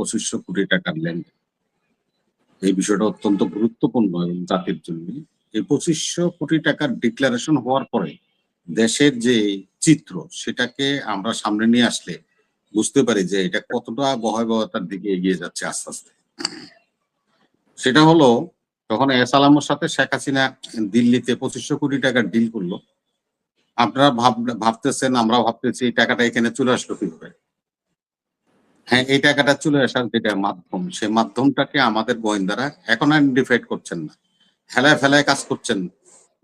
পঁচিশশো কোটি টাকার লেনদেন। এই বিষয়টা অত্যন্ত গুরুত্বপূর্ণ এবং জাতির জন্য। এই পঁচিশশো কোটি টাকার ডিক্লারেশন হওয়ার পরে দেশের যে চিত্র, সেটাকে আমরা সামনে নিয়ে আসলে বুঝতে পারি যে এটা কতটা ভয়াবহতার দিকে এগিয়ে যাচ্ছে আস্তে আস্তে। সেটা হলো তখন এস আলামের সাথে শেখ হাসিনা দিল্লিতে পঁচিশশো কোটি টাকার ডিল করল, আপনারা ভাব, ভাবতেছেন, আমরা ভাবতেছি এই টাকাটা এখানে চলে আসলো কীভাবে? হ্যাঁ এই টাকাটা চলে আসার যেটা মাধ্যম, সে মাধ্যমটাকে আমাদের গোয়েন্দারা এখন আইডেন্টিফাইড করছেন না। হেলায় ফেলায় কাজ করছেন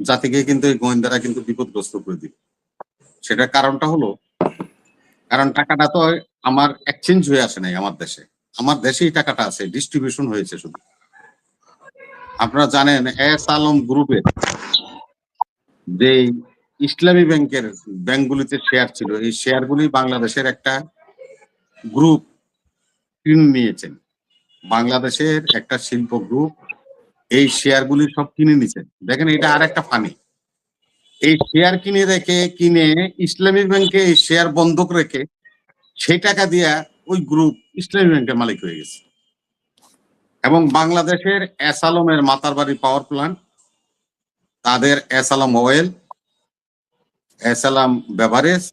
জাতিকে কিন্তু এই গোয়েন্দারা কিন্তু বিপদগ্রস্ত করে দিবে। সেটার কারণটা হলো, কারণ টাকাটা তো আমার এক্সচেঞ্জ হয়ে আসে নাই আমার দেশে। আমার দেশেই টাকাটা আছে ডিস্ট্রিবিউশন হয়েছে শুধু। আপনারা জানেন, এস আলম গ্রুপের যে ইসলামী ব্যাংকের ব্যাংকগুলিতে শেয়ার ছিল, এই শেয়ারগুলি বাংলাদেশের একটা গ্রুপ কিনে নিয়েছেন। বাংলাদেশের একটা শিল্প গ্রুপ এই শেয়ারগুলি সব কিনে নিছেন দেখেন, এটা আর একটা ফানি এই শেয়ার কিনে রেখে, কিনে ইসলামী ব্যাংকে এই শেয়ার বন্ধক রেখে সেই টাকা দিয়া ওই গ্রুপ ইসলামী ব্যাংকের মালিক হয়ে গেছে। এবং বাংলাদেশের এসালমের মাতারবাড়ি পাওয়ার প্ল্যান্ট তাদের S Alam oil S Alam beverage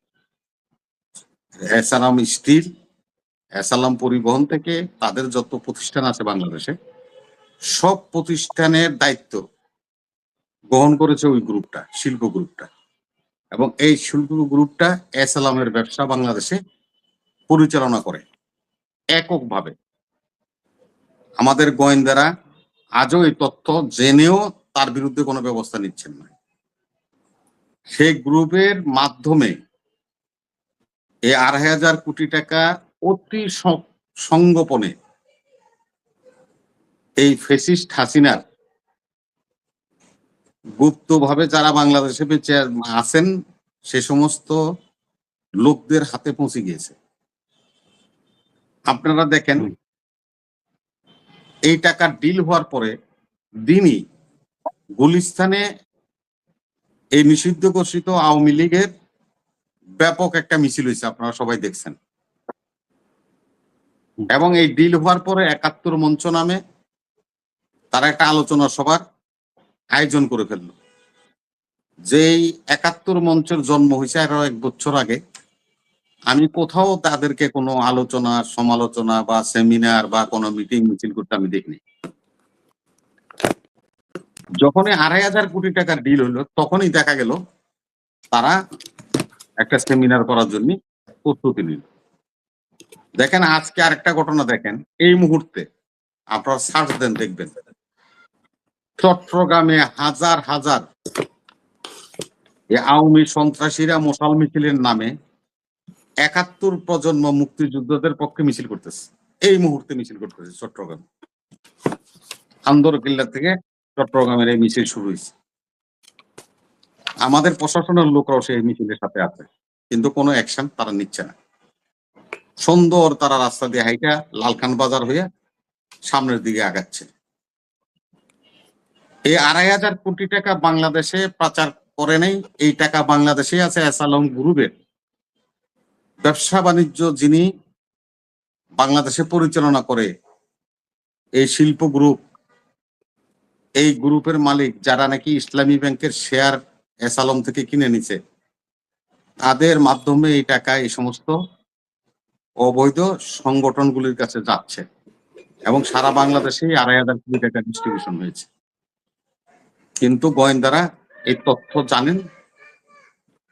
S Alam steel S Alam পরিবহন থেকে তাদের যত প্রতিষ্ঠান আছে বাংলাদেশে, সব প্রতিষ্ঠানের দায়িত্ব গ্রহণ করেছে ওই গ্রুপটা, শিল্প গ্রুপটা। এবং এই শিল্প গ্রুপটা এসালামের ব্যবসা বাংলাদেশে পরিচালনা করে এককভাবে। আমাদের গোয়েন্দারা আজও এই তথ্য জেনেও তার বিরুদ্ধে কোনো ব্যবস্থা নিচ্ছেন না। সেই গ্রুপের মাধ্যমে এই আড়াই হাজার কোটি টাকা অতি সংগোপনে এই ফেসিস্ট হাসিনার গুপ্তভাবে যারা বাংলাদেশে বেঁচে আছেন সে সমস্ত লোকদের হাতে পৌঁছে গিয়েছে। আপনারা দেখেন এই টাকার ডিল হওয়ার পরে দিনই গুলিস্তানে এই নিষিদ্ধ ঘোষিত আওয়ামী লীগের ব্যাপক একটা মিছিল হয়েছে আপনারা সবাই দেখছেন। এবং এই ডিল হওয়ার পরে একাত্তর মঞ্চ নামে তারা একটা আলোচনা সভার আয়োজন করে ফেলল। যেই একাত্তর মঞ্চের জন্ম হয়েছে আরও এক বছর আগে, আমি কোথাও তাদেরকে কোনো আলোচনা, সমালোচনা বা সেমিনার বা কোনো মিটিং মিছিল করতে আমি দেখিনি। যখনই আড়াই হাজার কোটি টাকার ডিল হলো, তখনই দেখা গেল তারা একটা সেমিনার করার জন্য প্রস্তুতি নিল। দেখেন আজকে আরেকটা ঘটনা দেখেন, এই মুহূর্তে আপনারা সার্চ দেন, দেখবেন। চট্টগ্রামে হাজার হাজার আওয়ামী সন্ত্রাসীরা মশাল মিছিলের নামে একাত্তর প্রজন্ম মুক্তিযুদ্ধদের পক্ষে মিছিল করতেছে। এই মুহূর্তে মিছিল করতেছে চট্টগ্রাম। আন্দর কিল্লা থেকে চট্টগ্রামের এই মিছিল শুরু হয়েছে। আমাদের প্রশাসনের লোকরাও সেই মিছিলের সাথে আছে, কিন্তু কোনো অ্যাকশন তারা নিচ্ছে না। সুন্দর তারা রাস্তা দিয়ে হাইটা লালখান বাজার হয়ে সামনের দিকে আগাচ্ছে। এই আড়াই হাজার কোটি টাকা বাংলাদেশে পাচার করে নেই, এই টাকা বাংলাদেশে আছে অ্যাসালম গ্রুপের। ব্যবসা বাণিজ্য যিনি বাংলাদেশে পরিচালনা করে, এই শিল্প গ্রুপ, এই গ্রুপের মালিক যারা নাকি ইসলামী ব্যাংকের শেয়ার এসালম থেকে কিনে নিছে, তাদের মাধ্যমে এই টাকা এই সমস্ত অবৈধ সংগঠনগুলির কাছে যাচ্ছে এবং সারা বাংলাদেশে আড়াই হাজার কোটি টাকা ডিস্ট্রিবিউশন হয়েছে। কিন্তু গোয়েন্দারা এই তথ্য জানেন,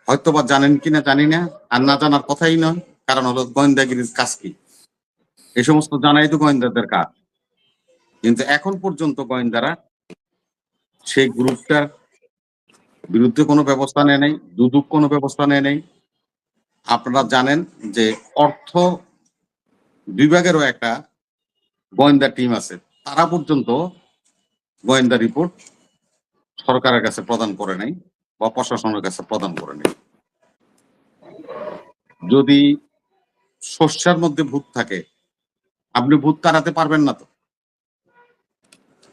হয়তোবা জানেন কিনা জানি না, আর না জানার কথাই নয়, কারণ হলো গোয়েন্দাগিরির কাজ কি? এই সমস্ত জানাই তো গোয়েন্দাদের কাজ। কিন্তু এখন পর্যন্ত গোয়েন্দারা সেই গ্রুপটার বিরুদ্ধে কোনো ব্যবস্থা নেয় নাই, দুদুক কোনো ব্যবস্থা নেয় নাই আপনারা জানেন যে অর্থ বিভাগেরও একটা গোয়েন্দা টিম আছে। তারা পর্যন্ত গোয়েন্দা রিপোর্ট সরকারের কাছে প্রদান করে নাই বা প্রশাসনের কাছে প্রদান করে নাই। যদি শস্যের মধ্যে ভূত থাকে, আপনি ভূত তাড়াতে পারবেন না তো।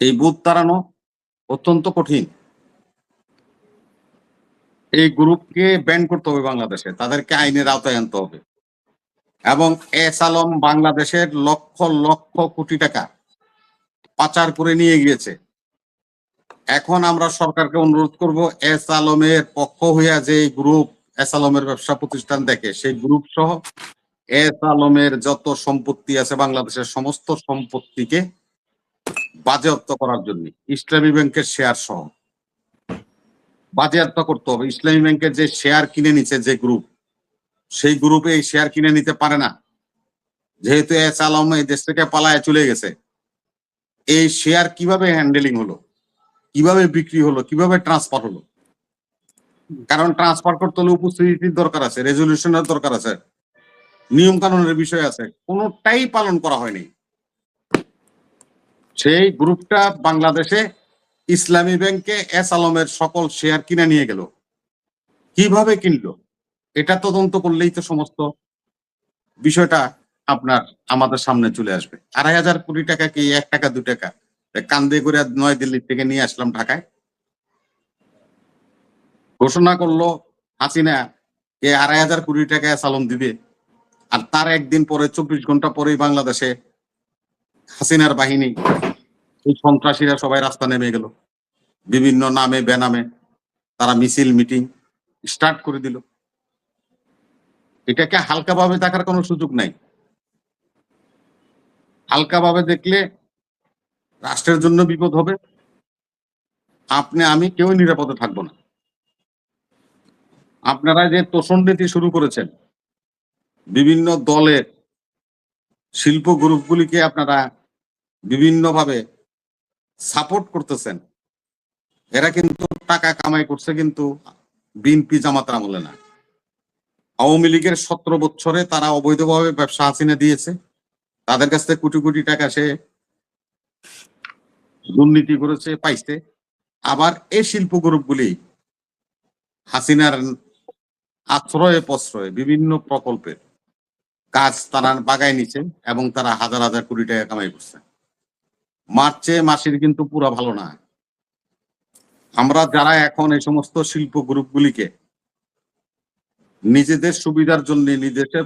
এই ভূত তাড়ানো অত্যন্ত কঠিন। এই গ্রুপকে ব্যান করতে হবে বাংলাদেশে। তাদেরকে আইনের আওতায় আনতে হবে। এবং এস আলম বাংলাদেশের লক্ষ লক্ষ কোটি টাকা পাচার করে নিয়ে গিয়েছে। এখন আমরা সরকারকে অনুরোধ করব, এস আলমের পক্ষ হইয়া যে গ্রুপ, এস আলমের ব্যবসা প্রতিষ্ঠান দেখে, সেই গ্রুপ সহ এস আলমের যত সম্পত্তি আছে বাংলাদেশের সমস্ত সম্পত্তিকে বাজেয়াপ্ত করার জন্য, ইসলামী ব্যাংকের শেয়ার সহ। বাজেয়াপ্ত করতে হবে। ইসলামী ব্যাংকের যে শেয়ার কিনে নিছে যে গ্রুপ সেই গ্রুপে এই শেয়ার কিনে নিতে পারে না। যেহেতু এস আলম এই দেশ থেকে পালায় চলে গেছে, এই শেয়ার কীভাবে হ্যান্ডেলিং হলো? কীভাবে বিক্রি হলো? কীভাবে ট্রান্সফার হলো? কারণ ট্রান্সফার করতে হলে উপস্থিতির দরকার আছে রেজলিউশনের দরকার আছে নিয়ম কানুনের বিষয় আছে, কোনোটাই পালন করা হয়নি। সেই গ্রুপটা বাংলাদেশে ইসলামী ব্যাংকে এস আলমের সকল শেয়ার কিনে নিয়ে গেল। কীভাবে কিনলো? এটা তদন্ত করলেই তো সমস্ত বিষয়টা আপনার আমাদের সামনে চলে আসবে। আড়াই হাজার কোটি টাকা কি এক টাকা, দু টাকা? কান্দে করে নয় দিল্লি থেকে নিয়ে আসলাম ঢাকায়। ঘোষণা করল হাসিনা এ আড়াই হাজার কোটি টাকা সালম দিবে। আর তার একদিন পরে, চব্বিশ ঘণ্টা পরেই বাংলাদেশে হাসিনার বাহিনী এই সন্ত্রাসীরা সবাই রাস্তা নেমে গেল। বিভিন্ন নামে, বেনামে তারা মিছিল, মিটিং স্টার্ট করে দিল। এটাকে হালকাভাবে দেখার কোনো সুযোগ নাই। হালকাভাবে দেখলে রাষ্ট্রের জন্য বিপদ হবে। আপনি, আমি কেউ নিরাপদে থাকব না। আপনারা যে তোষণ নীতি শুরু করেছেন, বিভিন্ন দলের শিল্প গ্রুপগুলিকে আপনারা বিভিন্নভাবে সাপোর্ট করতেছেন। এরা কিন্তু টাকা কামাই করছে, কিন্তু বিএনপি জামাতার আমলে না। আওয়ামী লীগের সতেরো বছরে তারা অবৈধভাবে ব্যবসা হাসিনে দিয়েছে। তাদের কাছ থেকে কোটি কোটি টাকা সে দুর্নীতি করেছে, পাইছে। আবার এই শিল্প গ্রুপগুলি হাসিনার আশ্রয়ে প্রশ্রয়ে বিভিন্ন প্রকল্পের কাজ তারা বাগায় নিচ্ছে এবং তারা হাজার হাজার কোটি টাকা কামাই করছে। মার্চে মাসের কিন্তু পুরা ভালো না। আমরা যারা এখন এই সমস্ত শিল্প গ্রুপগুলিকে নিজেদের সুবিধার জন্য, নিজেদের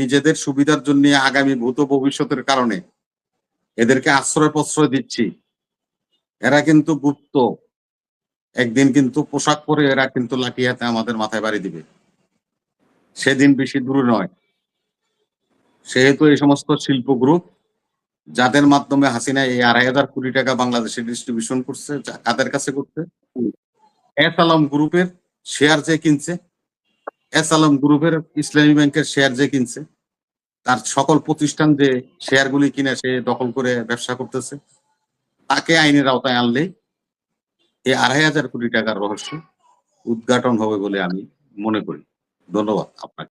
নিজেদের সুবিধার জন্য আগামী ভূত ভবিষ্যতের কারণে এদেরকে আশ্রয় প্রশ্রয় দিচ্ছি, এরা কিন্তু গুপ্ত। একদিন কিন্তু পোশাক পরে এরা কিন্তু লাঠি হাতে আমাদের মাথায় বাড়ি দিবে। সেদিন বেশি দূরে নয়। সেহেতু এই সমস্ত শিল্প গ্রুপ যাদের মাধ্যমে হাসিনা এই আড়াই হাজার কোটি টাকা বাংলাদেশে ডিস্ট্রিবিউশন করছে কাদের কাছে করছে? এস আলম গ্রুপের শেয়ার যে কিনছে, এস আলম গ্রুপের ইসলামী ব্যাংকের শেয়ার যে কিনছে, তার সকল প্রতিষ্ঠান যে শেয়ারগুলি কিনে সে দখল করে ব্যবসা করতেছে, তাকে আইনের আওতায় আনলে এই আড়াই হাজার কোটি টাকার রহস্য উদ্ঘাটন হবে বলে আমি মনে করি। ধন্যবাদ আপনাকে।